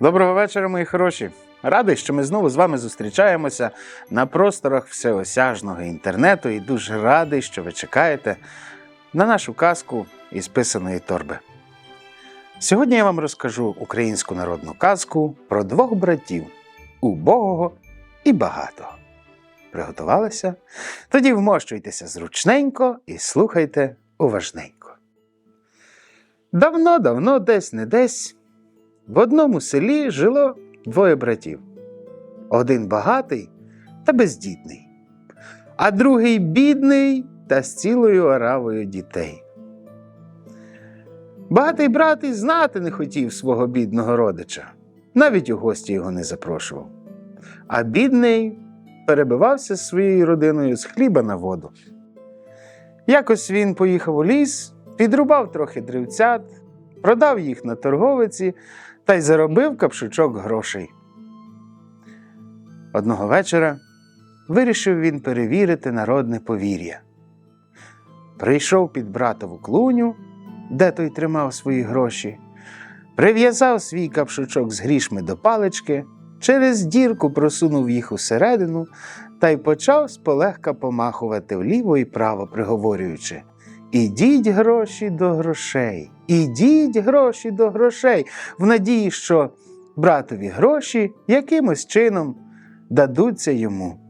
Доброго вечора, мої хороші. Радий, що ми знову з вами зустрічаємося на просторах всеосяжного інтернету і дуже радий, що ви чекаєте на нашу казку із писаної торби. Сьогодні я вам розкажу українську народну казку про двох братів убогого і багатого. Приготувалися? Тоді вмощуйтеся зручненько і слухайте уважненько. Давно-давно, десь не десь, в одному селі жило двоє братів. Один багатий та бездітний, а другий бідний та з цілою оравою дітей. Багатий брат і знати не хотів свого бідного родича, навіть у гості його не запрошував. А бідний перебивався з своєю родиною з хліба на воду. Якось він поїхав у ліс, підрубав трохи дрівцят, продав їх на торговиці та й заробив капшучок грошей. Одного вечора вирішив він перевірити народне повір'я. Прийшов під братову клуню, де той тримав свої гроші, прив'язав свій капшучок з грішми до палички, через дірку просунув їх усередину та й почав сполегка помахувати вліво і право, приговорюючи Ідіть гроші до грошей, ідіть гроші до грошей, в надії, що братові гроші якимось чином дадуться йому.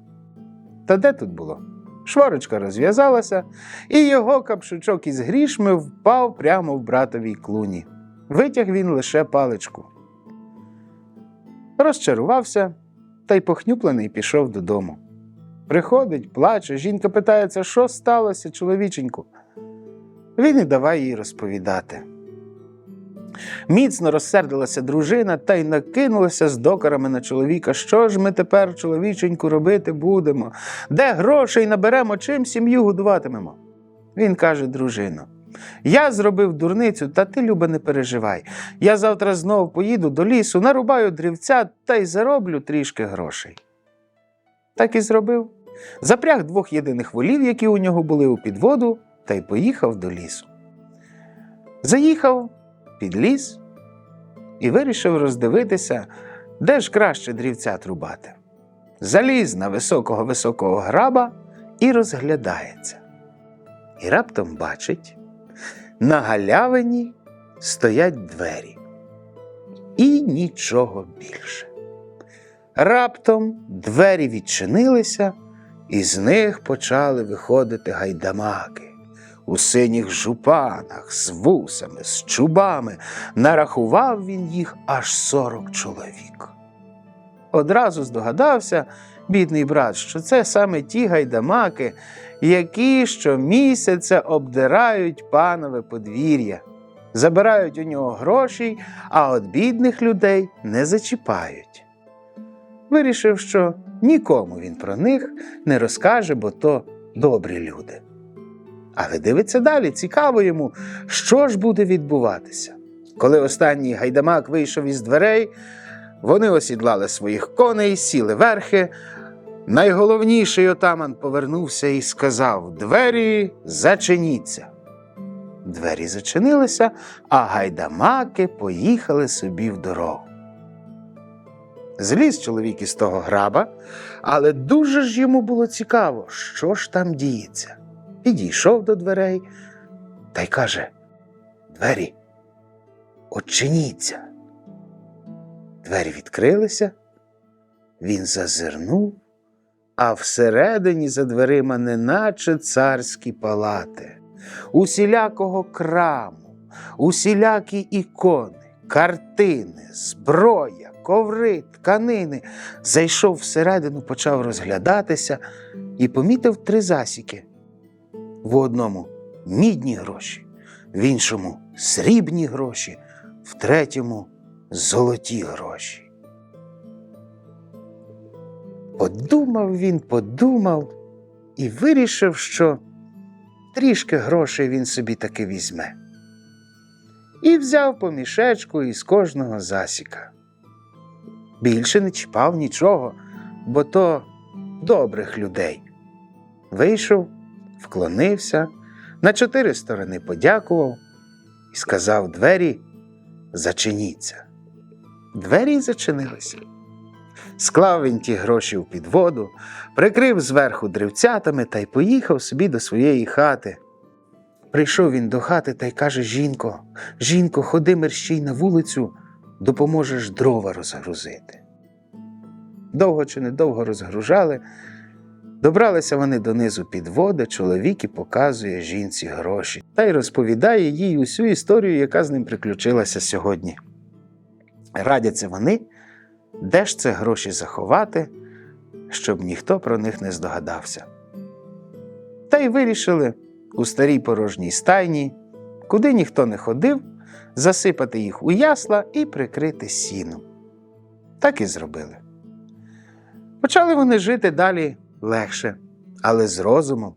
Та де тут було? Шворочка розв'язалася, і його капшучок із грішми впав прямо в братовій клуні. Витяг він лише паличку. Розчарувався та й похнюплений пішов додому. Приходить, плаче, жінка питається, що сталося, чоловіченьку. Він і давай їй розповідати. Міцно розсердилася дружина та й накинулася з докорами на чоловіка. Що ж ми тепер, чоловіченьку, робити будемо? Де грошей наберемо, чим сім'ю годуватимемо? Він каже, дружино, я зробив дурницю, та ти, Люба, не переживай. Я завтра знов поїду до лісу, нарубаю дрівця та й зароблю трішки грошей. Так і зробив. Запряг двох єдиних волів, які у нього були у підводу, та й поїхав до лісу. Заїхав під ліс і вирішив роздивитися, де ж краще дрівця трубати. Заліз на високого високого граба і розглядається. І раптом бачить, на галявині стоять двері. І нічого більше. Раптом двері відчинилися, і з них почали виходити гайдамаки у синіх жупанах, з вусами, з чубами. Нарахував він їх аж сорок чоловік. Одразу здогадався, бідний брат, що це саме ті гайдамаки, які щомісяця обдирають панове подвір'я, забирають у нього гроші, а от бідних людей не зачіпають. Вирішив, що нікому він про них не розкаже, бо то добрі люди. Але дивиться далі, цікаво йому, що ж буде відбуватися. Коли останній гайдамак вийшов із дверей, вони осідлали своїх коней, сіли верхи. Найголовніший отаман повернувся і сказав: Двері зачиніться. Двері зачинилися, а гайдамаки поїхали собі в дорогу. Зліз чоловік із того граба, але дуже ж йому було цікаво, що ж там діється. Підійшов до дверей та й каже: Двері, очиніться. Двері відкрилися, він зазирнув, а всередині за дверима неначе царські палати, усілякого краму, усілякі ікони, картини, зброя, коври, тканини. Зайшов всередину, почав розглядатися і помітив три засіки. В одному мідні гроші, в іншому срібні гроші, в третьому золоті гроші. Подумав він, подумав і вирішив, що трішки грошей він собі таки візьме. І взяв по мішечку із кожного засіка. Більше не чіпав нічого, бо то добрих людей. Вийшов, вклонився, на чотири сторони подякував і сказав двері зачиніться. Двері зачинилися. Склав він ті гроші в підводу, прикрив зверху древцятами та й поїхав собі до своєї хати. Прийшов він до хати та й каже: Жінко, жінко, ходи мерщій на вулицю, допоможеш дрова розгрузити. Довго чи недовго розгружали, добралися вони донизу підводи, чоловік і показує жінці гроші та й розповідає їй усю історію, яка з ним приключилася сьогодні. Радяться вони, де ж це гроші заховати, щоб ніхто про них не здогадався. Та й вирішили у старій порожній стайні, куди ніхто не ходив, засипати їх у ясла і прикрити сіном. Так і зробили. Почали вони жити далі легше, але з розумом.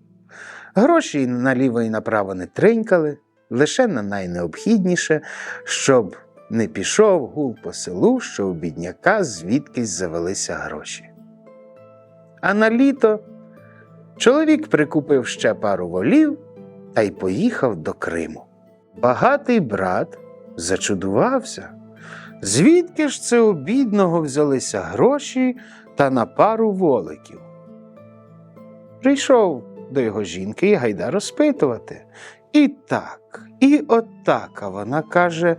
Гроші наліво і направо не тринькали, лише на найнеобхідніше, щоб не пішов гул по селу, що у бідняка звідкись завелися гроші. А на літо чоловік прикупив ще пару волів та й поїхав до Криму. Багатий брат зачудувався. Звідки ж це у бідного взялися гроші та на пару воликів? Прийшов до його жінки і гайда розпитувати. І так, і отак, а вона каже.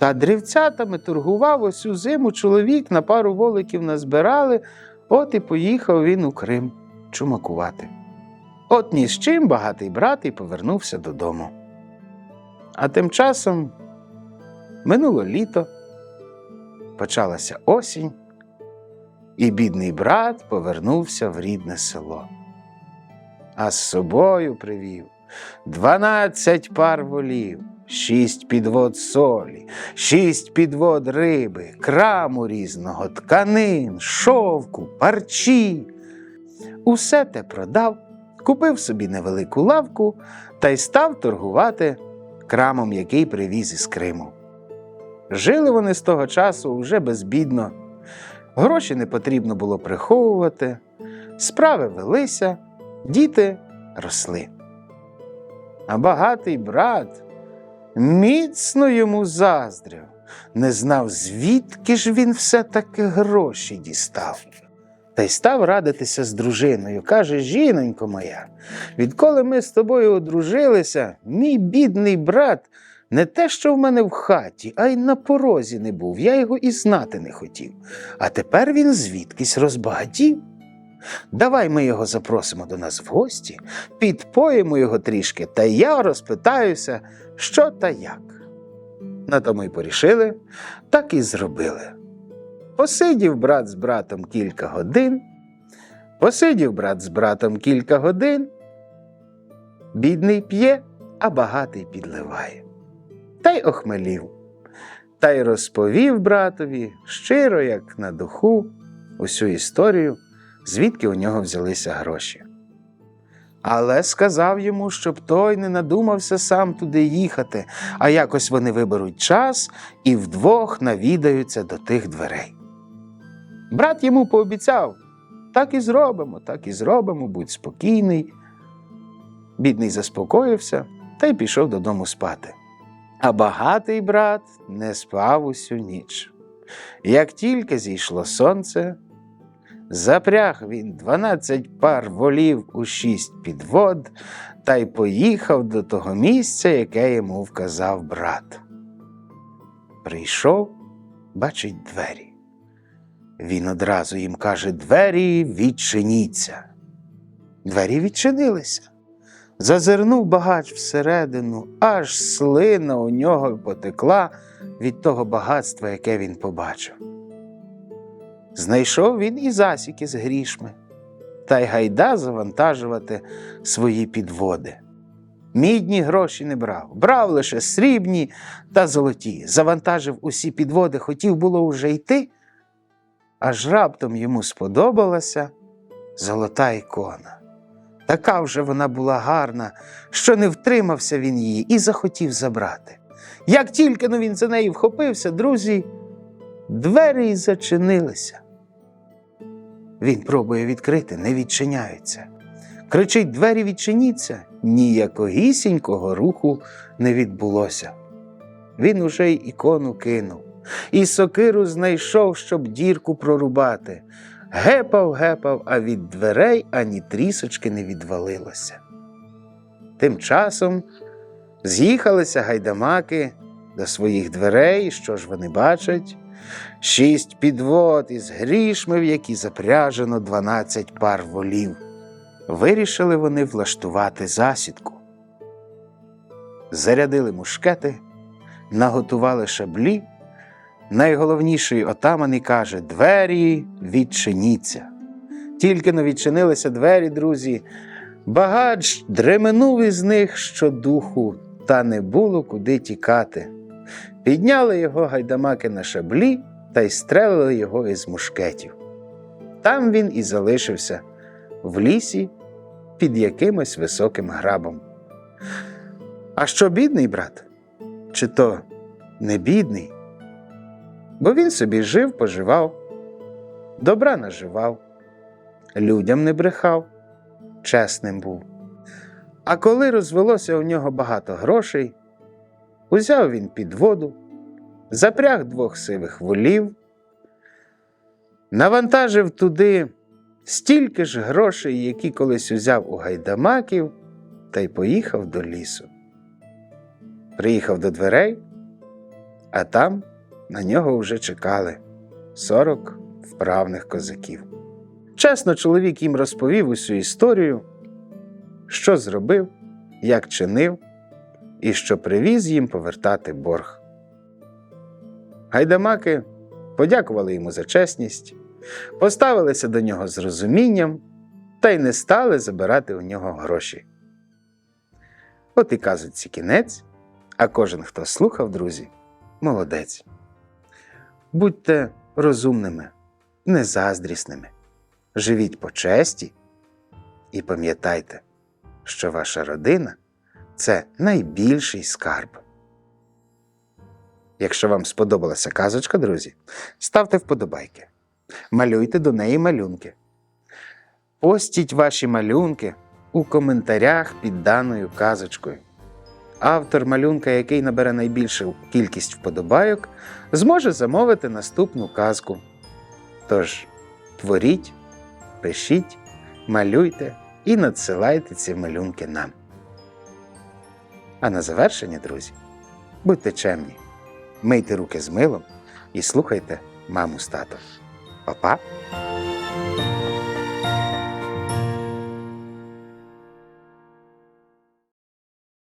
Та дрівцятами торгував усю зиму чоловік на пару воликів назбирали, от і поїхав він у Крим чумакувати. От ні з чим багатий брат і повернувся додому. А тим часом минуло літо, почалася осінь, і бідний брат повернувся в рідне село. А з собою привів дванадцять пар волів, шість підвод солі, шість підвод риби, краму різного, тканин, шовку, парчі. Усе те продав, купив собі невелику лавку та й став торгувати крамом, який привіз із Криму. Жили вони з того часу вже безбідно, гроші не потрібно було приховувати, справи велися, діти росли. А багатий брат міцно йому заздрив, не знав, звідки ж він все-таки гроші дістав. Та й став радитися з дружиною. Каже, жінонько моя, відколи ми з тобою одружилися, мій бідний брат не те, що в мене в хаті, а й на порозі не був. Я його і знати не хотів. А тепер він звідкись розбагатів. Давай ми його запросимо до нас в гості, підпоїмо його трішки, та я розпитаюся, що та як. На тому й порішили, так і зробили. Посидів брат з братом кілька годин, посидів брат з братом кілька годин, бідний п'є, а багатий підливає. Та й охмелів, та й розповів братові щиро, як на духу, усю історію, звідки у нього взялися гроші. Але сказав йому, щоб той не надумався сам туди їхати, а якось вони виберуть час і вдвох навідаються до тих дверей. Брат йому пообіцяв: так і зробимо, так і зробимо, будь спокійний. Бідний заспокоївся та й пішов додому спати. А багатий брат не спав усю ніч. Як тільки зійшло сонце, запряг він дванадцять пар волів у шість підвод та й поїхав до того місця, яке йому вказав брат. Прийшов, бачить двері. Він одразу їм каже: Двері відчиніться. Двері відчинилися. Зазирнув багач всередину, аж слина у нього потекла від того багатства, яке він побачив. Знайшов він і засіки з грішми, та й гайда завантажувати свої підводи. Мідні гроші не брав, брав лише срібні та золоті. Завантажив усі підводи, хотів було уже йти, аж раптом йому сподобалася золота ікона. Така вже вона була гарна, що не втримався він її і захотів забрати. Як тільки но він за неї вхопився, друзі, двері й зачинилися. Він пробує відкрити, не відчиняються. Кричить двері відчиніться, ніякогісінького руху не відбулося. Він уже й ікону кинув, і сокиру знайшов, щоб дірку прорубати. Гепав, гепав, а від дверей ані трісочки не відвалилося. Тим часом з'їхалися гайдамаки до своїх дверей, що ж вони бачать? Шість підвод із грішми, в які запряжено дванадцять пар волів. Вирішили вони влаштувати засідку. Зарядили мушкети, наготували шаблі. Найголовніший отаман і каже: Двері відчиніться. Тільки но відчинилися двері, друзі. Багач дременув із них щодуху, та не було куди тікати. Підняли його гайдамаки на шаблі та й стрелили його із мушкетів. Там він і залишився в лісі під якимось високим грабом. А що бідний брат? Чи то не бідний? Бо він собі жив, поживав, добра наживав, людям не брехав, чесним був. А коли розвелося у нього багато грошей, узяв він під воду, запряг двох сивих волів, навантажив туди стільки ж грошей, які колись узяв у гайдамаків, та й поїхав до лісу. Приїхав до дверей, а там на нього вже чекали сорок вправних козаків. Чесно, чоловік їм розповів усю історію, що зробив, як чинив і що привіз їм повертати борг. Гайдамаки подякували йому за чесність, поставилися до нього з розумінням та й не стали забирати у нього гроші. От і казується кінець, а кожен, хто слухав, друзі, молодець. Будьте розумними, незаздрісними, живіть по честі і пам'ятайте, що ваша родина це найбільший скарб. Якщо вам сподобалася казочка, друзі, ставте вподобайки, малюйте до неї малюнки. Постіть ваші малюнки у коментарях під даною казочкою. Автор малюнка, який набере найбільшу кількість вподобайок, зможе замовити наступну казку. Тож творіть, пишіть, малюйте і надсилайте ці малюнки нам. А на завершення, друзі, будьте чемні, мийте руки з милом і слухайте маму з татом. Па-па!